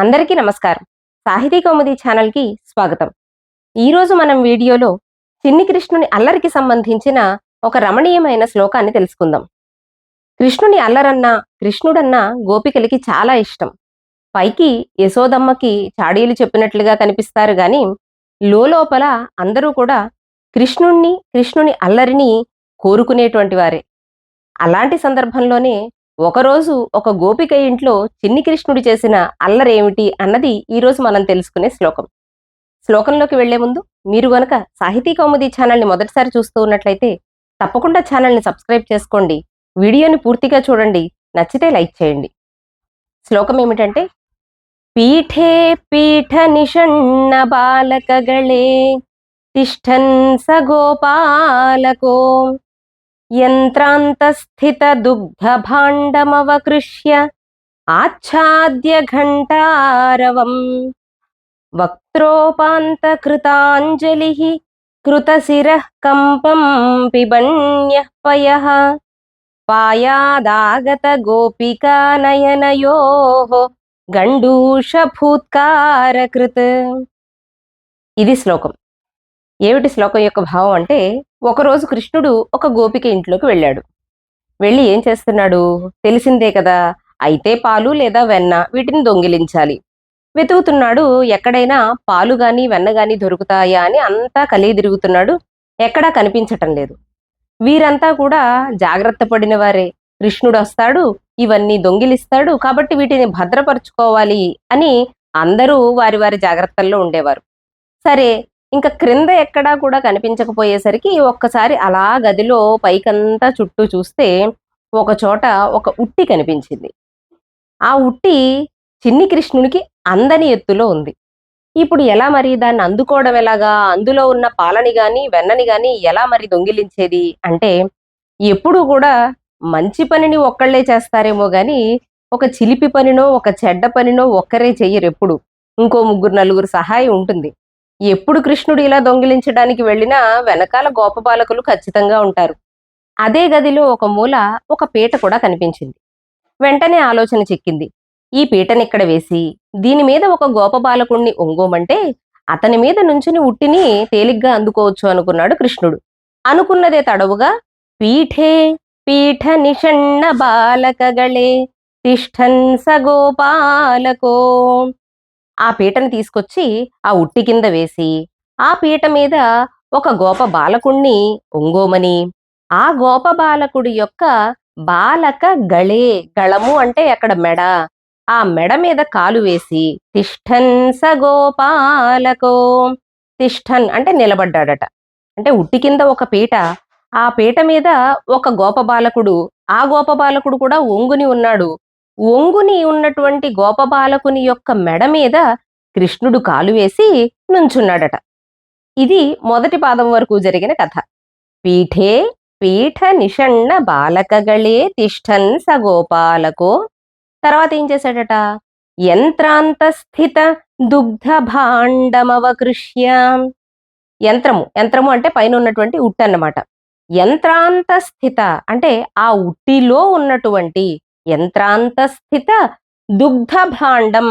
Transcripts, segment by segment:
అందరికీ నమస్కారం. సాహితీ కౌముది ఛానల్కి స్వాగతం. ఈరోజు మనం వీడియోలో చిన్ని కృష్ణుని అల్లరికి సంబంధించిన ఒక రమణీయమైన శ్లోకాన్ని తెలుసుకుందాం. కృష్ణుని అల్లరన్నా కృష్ణుడన్నా గోపికలకి చాలా ఇష్టం. పైకి యశోదమ్మకి చాడీలు చెప్పినట్లుగా కనిపిస్తారు గాని లోపల అందరూ కూడా కృష్ణుణ్ణి కృష్ణుని అల్లరిని కోరుకునేటువంటి వారే. అలాంటి సందర్భంలోనే ఒకరోజు ఒక గోపిక ఇంట్లో చిన్ని కృష్ణుడు చేసిన అల్లరేమిటి అన్నది ఈరోజు మనం తెలుసుకునే శ్లోకం. శ్లోకంలోకి వెళ్ళే ముందు మీరు గనక సాహితీ కౌముది ఛానల్ని మొదటిసారి చూస్తూ ఉన్నట్లయితే తప్పకుండా ఛానల్ని సబ్స్క్రైబ్ చేసుకోండి. వీడియోని పూర్తిగా చూడండి. నచ్చితే లైక్ చేయండి. శ్లోకం ఏమిటంటే పీఠే పీఠ నిషణ్ణ బాలకగళే తిష్టన్ సగోపాలకో यन्त्रान्तस्थितदुग्धभाण्डमवकृष्य आच्छाद्य घण्टारवम् वक्त्रोपान्तकृताञ्जलिः कृतशिरः कम्पं पिबन्यः पयः पायादागतगोपिकानयनयोः గండూషభూత్కారకృత్ ఇది శ్లోకం ఏమిటి శ్లోకం యొక్క భావం అంటే ఒకరోజు కృష్ణుడు ఒక గోపిక ఇంట్లోకి వెళ్ళాడు. వెళ్ళి ఏం చేస్తున్నాడు? తెలిసిందే కదా అయితే పాలు లేదా వెన్న వీటిని దొంగిలించాలి. వెతుకుతున్నాడు ఎక్కడైనా పాలు గాని వెన్న గాని దొరుకుతాయా అని అంతా కలిగి తిరుగుతున్నాడు ఎక్కడా కనిపించటం లేదు. వీరంతా కూడా జాగ్రత్త పడిన వారే. కృష్ణుడు వస్తాడు ఇవన్నీ దొంగిలిస్తాడు కాబట్టి వీటిని భద్రపరుచుకోవాలి అని అందరూ వారి వారి జాగ్రత్తల్లో ఉండేవారు. సరే ఇంకా క్రింద ఎక్కడా కూడా కనిపించకపోయేసరికి ఒక్కసారి అలా గదిలో పైకంతా చుట్టూ చూస్తే ఒక చోట ఒక ఉట్టి కనిపించింది. ఆ ఉట్టి చిన్ని కృష్ణునికి అందని ఎత్తులో ఉంది. ఇప్పుడు ఎలా మరి దాన్ని అందుకోవడం ఎలాగా? అందులో ఉన్న పాలని గాని వెన్నని గాని ఎలా మరి దొంగిలించేది? అంటే ఎప్పుడు కూడా మంచి పనిని ఒక్కళ్ళే చేస్తారేమో గాని ఒక చిలిపి పనినో ఒక చెడ్డ పనినో ఒక్కరే చెయ్యరు ఎప్పుడు. ఇంకో ముగ్గురు నలుగురు సహాయం ఉంటుంది. ఎప్పుడు కృష్ణుడు ఇలా దొంగిలించడానికి వెళ్ళినా వెనకాల గోపబాలకులు ఖచ్చితంగా ఉంటారు. అదే గదిలో ఒక మూల ఒక పీట కూడా కనిపించింది. వెంటనే ఆలోచన చిక్కింది. ఈ పీటనిక్కడ వేసి దీని మీద ఒక గోపబాలకుణ్ణి ఒంగోమంటే అతని మీద నుంచుని ఉట్టిని తేలిగ్గా అందుకోవచ్చు అనుకున్నాడు కృష్ణుడు. అనుకున్నదే తడవుగా పీఠే పీఠ నిషణ్ణ బాలకగళే తిష్టన్ సగోపాలకో ఆ పీటను తీసుకొచ్చి ఆ ఉట్టి కింద వేసి ఆ పీట మీద ఒక గోప బాలకుణ్ణి ఒంగోమని ఆ గోప బాలకుడి యొక్క బాలక గళే గళము అంటే అక్కడ మెడ. ఆ మెడ మీద కాలు వేసి తిష్టన్ స గోపాలకో తిష్టన్ అంటే నిలబడ్డాడట. అంటే ఉట్టి కింద ఒక పీట. ఆ పీట మీద ఒక గోప బాలకుడు ఆ గోప బాలకుడు కూడా ఒంగుని ఉన్నాడు. ఒంగుని ఉన్నటువంటి గోపబాలకుని యొక్క మెడ మీద కృష్ణుడు కాలు వేసి నుంచున్నాడట. ఇది మొదటి పాదం వరకు జరిగిన కథ. పీఠే పీఠ నిషణ్ణ బాలకగళే తిష్టన్ స గోపాలకో తర్వాత ఏం చేశాడట? యంత్రాంతస్థిత దుగ్ధ భాండమవకృష్య. యంత్రము యంత్రము అంటే పైన ఉన్నటువంటి ఉట్టి అన్నమాట. యంత్రాంతస్థిత అంటే ఆ ఉట్టిలో ఉన్నటువంటి యంత్రాంతస్థిత దుగ్ధభాండం.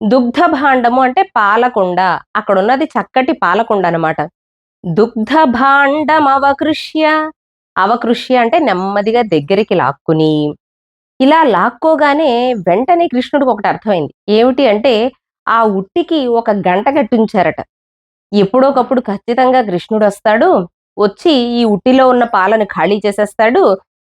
దుగ్ధభాండము దుగ్ధ భాండము అంటే పాలకుండ. అక్కడ ఉన్నది చక్కటి పాలకుండ అనమాట దుగ్ధ భాండం అవకృష్య అవకృష్య అంటే నెమ్మదిగా దగ్గరికి లాక్కుని. ఇలా లాక్కోగానే వెంటనే కృష్ణుడికి ఒకటి అర్థమైంది. ఏమిటి అంటే ఆ ఉట్టికి ఒక గంట కట్టించారట. ఎప్పుడోకప్పుడు ఖచ్చితంగా కృష్ణుడు వస్తాడు వచ్చి ఈ ఉట్టిలో ఉన్న పాలను ఖాళీ చేసేస్తాడు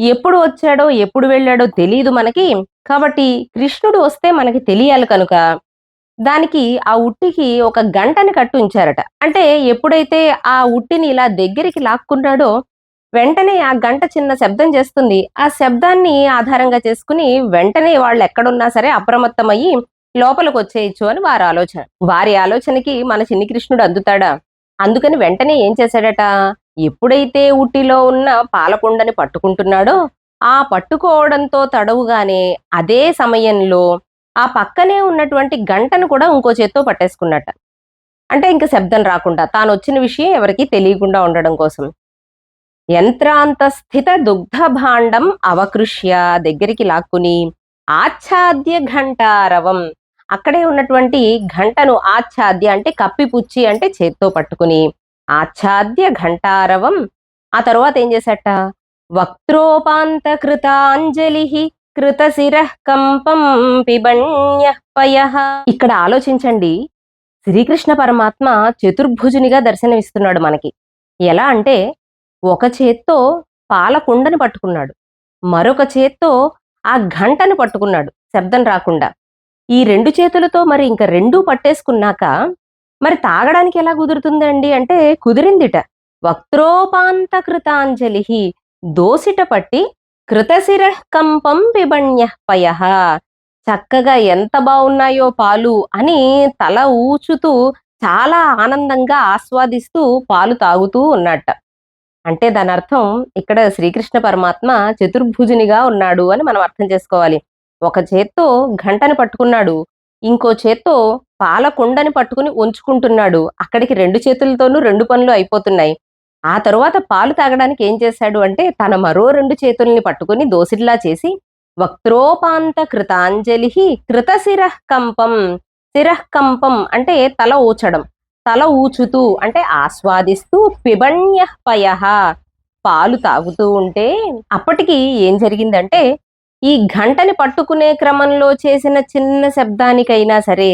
ఎప్పుడు వచ్చాడో ఎప్పుడు వెళ్ళాడో తెలియదు మనకి. కాబట్టి కృష్ణుడు వస్తే మనకి తెలియాలి కనుక దానికి ఆ ఉట్టికి ఒక గంటని కట్టు ఉంచారట అంటే ఎప్పుడైతే ఆ ఉట్టిని ఇలా దగ్గరికి లాక్కున్నాడో వెంటనే ఆ గంట చిన్న శబ్దం చేస్తుంది. ఆ శబ్దాన్ని ఆధారంగా చేసుకుని వెంటనే వాళ్ళు ఎక్కడున్నా సరే అప్రమత్తమయ్యి లోపలికి వచ్చేయచ్చు అని వారి ఆలోచన. వారి ఆలోచనకి మన చిన్ని కృష్ణుడు అందుతాడా? అందుకని వెంటనే ఏం చేశాడట? ఎప్పుడైతే ఊటీలో ఉన్న పాలకుండని పట్టుకుంటున్నాడో ఆ పట్టుకోవడంతో తడవుగానే అదే సమయంలో ఆ పక్కనే ఉన్నటువంటి గంటను కూడా ఇంకో చేత్తో పట్టేసుకున్నట్ట అంటే ఇంక శబ్దం రాకుండా తాను వచ్చిన విషయం ఎవరికి తెలియకుండా ఉండడం కోసం. యంత్రాంతస్థిత దుగ్ధ భాండం అవకృష్య దగ్గరికి లాక్కుని ఆచ్ఛాద్య ఘంటారవం. అక్కడే ఉన్నటువంటి ఘంటను ఆచ్ఛాద్య అంటే కప్పిపుచ్చి అంటే చేత్తో పట్టుకుని ఆచ్ఛాద్య ఘంటారవం. ఆ తర్వాత ఏం చేశాట? వక్త్రోపాంత కృతాంజలి కృతశిర కంపం పిబణ్య పయ. ఇక్కడ ఆలోచించండి. శ్రీకృష్ణ పరమాత్మ చతుర్భుజునిగా దర్శనమిస్తున్నాడు మనకి. ఎలా అంటే ఒక చేత్తో పాలకుండని పట్టుకున్నాడు. మరొక చేత్తో ఆ ఘంటను పట్టుకున్నాడు. శబ్దం రాకుండా. ఈ రెండు చేతులతో మరి ఇంకా రెండూ పట్టేసుకున్నాక మరి తాగడానికి ఎలా కుదురుతుందండి? అంటే కుదిరిందిట. వక్త్రోపాంత కృతాంజలి దోసిట పట్టి కృతశిర కంపం పిబణ్య పయ. చక్కగా ఎంత బాగున్నాయో పాలు అని తల ఊచుతూ చాలా ఆనందంగా ఆస్వాదిస్తూ పాలు తాగుతూ ఉన్నట్ట అంటే దాని అర్థం ఇక్కడ శ్రీకృష్ణ పరమాత్మ చతుర్భుజునిగా ఉన్నాడు అని మనం అర్థం చేసుకోవాలి. ఒక చేత్తో గంటని పట్టుకున్నాడు. ఇంకో చేత్తో పాల కుండని పట్టుకుని ఉంచుకుంటున్నాడు. అక్కడికి రెండు చేతులతోనూ రెండు పనులు అయిపోతున్నాయి. ఆ తరువాత పాలు తాగడానికి ఏం చేశాడు అంటే తన మరో రెండు చేతుల్ని పట్టుకుని దోసిడిలా చేసి వక్త్రోపాంత కృతాంజలి కృతశిర కంపం శిరఃకంపం అంటే తల ఊచడం. తల ఊచుతూ అంటే ఆస్వాదిస్తూ పిబణ్య పయ పాలు తాగుతూ ఉంటే అప్పటికి ఏం జరిగిందంటే ఈ గంటని పట్టుకునే క్రమంలో చేసిన చిన్న శబ్దానికైనా సరే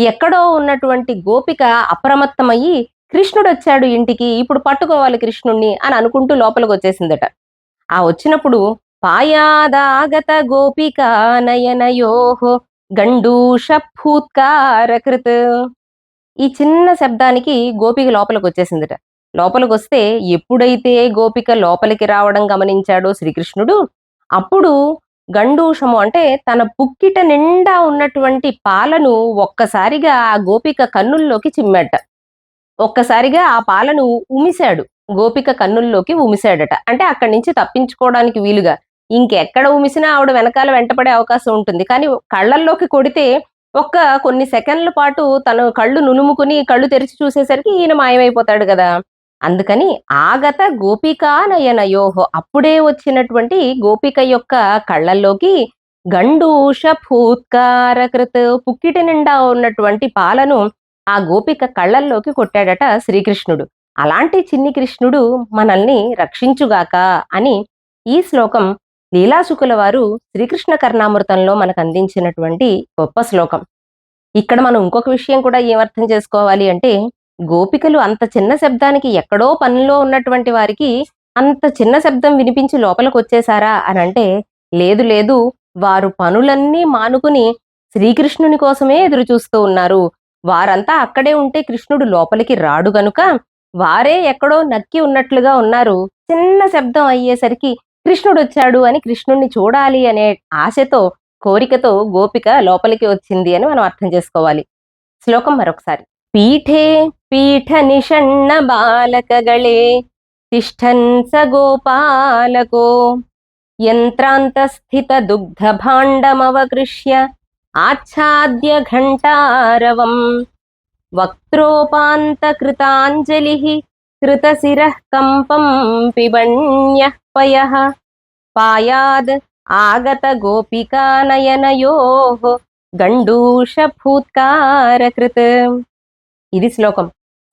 ఎక్కడో ఉన్నటువంటి గోపిక అప్రమత్తమయ్యి కృష్ణుడు వచ్చాడు ఇంటికి ఇప్పుడు పట్టుకోవాలి కృష్ణుణ్ణి అని అనుకుంటూ లోపలికి వచ్చేసిందట ఆ వచ్చినప్పుడు పాయాదాగత గోపిక నయనయోహో గండూష భూత్కారకృత్ ఈ చిన్న శబ్దానికి గోపిక లోపలికి వచ్చేసిందట లోపలికి వస్తే ఎప్పుడైతే గోపిక లోపలికి రావడం గమనించాడో శ్రీకృష్ణుడు అప్పుడు గండూషము అంటే తన పుక్కిట నిండా ఉన్నటువంటి పాలను ఒక్కసారిగా ఆ గోపిక కన్నుల్లోకి చిమ్మట ఒక్కసారిగా ఆ పాలను ఉమిశాడు. గోపిక కన్నుల్లోకి ఉమిశాడట. అంటే అక్కడి నుంచి తప్పించుకోవడానికి వీలుగా. ఇంకెక్కడ ఉమిసినా ఆవిడ వెనకాల వెంటపడే అవకాశం ఉంటుంది. కానీ కళ్ళల్లోకి కొడితే ఒక్క కొన్ని సెకండ్ల పాటు తను కళ్ళు నులుముకుని కళ్ళు తెరిచి చూసేసరికి ఈయన మాయమైపోతాడు కదా. అందుకని ఆగత గోపికా నయనయోహో అప్పుడే వచ్చినటువంటి గోపిక యొక్క కళ్ళల్లోకి గండూష భూత్కారకృత్ పుక్కిటి నిండా ఉన్నటువంటి పాలను ఆ గోపిక కళ్ళల్లోకి కొట్టాడట శ్రీకృష్ణుడు. అలాంటి చిన్ని కృష్ణుడు మనల్ని రక్షించుగాక అని ఈ శ్లోకం లీలాశుకుల వారు శ్రీకృష్ణ కర్ణామృతంలో మనకు అందించినటువంటి గొప్ప శ్లోకం. ఇక్కడ మనం ఇంకొక విషయం కూడా ఏమర్థం చేసుకోవాలి అంటే గోపికలు అంత చిన్న శబ్దానికి ఎక్కడో పనిలో ఉన్నటువంటి వారికి అంత చిన్న శబ్దం వినిపించి లోపలికి వచ్చేసారా అని అంటే లేదు లేదు వారు పనులన్నీ మానుకుని శ్రీకృష్ణుని కోసమే ఎదురు చూస్తూ ఉన్నారు. వారంతా అక్కడే ఉంటే కృష్ణుడు లోపలికి రాడు గనుక వారే ఎక్కడో నక్కి ఉన్నట్లుగా ఉన్నారు. చిన్న శబ్దం అయ్యేసరికి కృష్ణుడు వచ్చాడు అని కృష్ణుణ్ణి చూడాలి అనే ఆశతో కోరికతో గోపిక లోపలికి వచ్చింది అని మనం అర్థం చేసుకోవాలి. శ్లోకం మరొకసారి. పీఠే పీఠ నిషణ్ణ బాలకగళే తిష్టన్ స గోపాలకో యంత్రాంతస్థిత దుగ్ధ భాండమవకృష్య ఆచ్ఛాద్య ఘంటారవం వక్త్రోపాంత కృతాంజలి కృతశిర కంపం పిబణ్య పయ పాయాద్ ఆగత గోపికా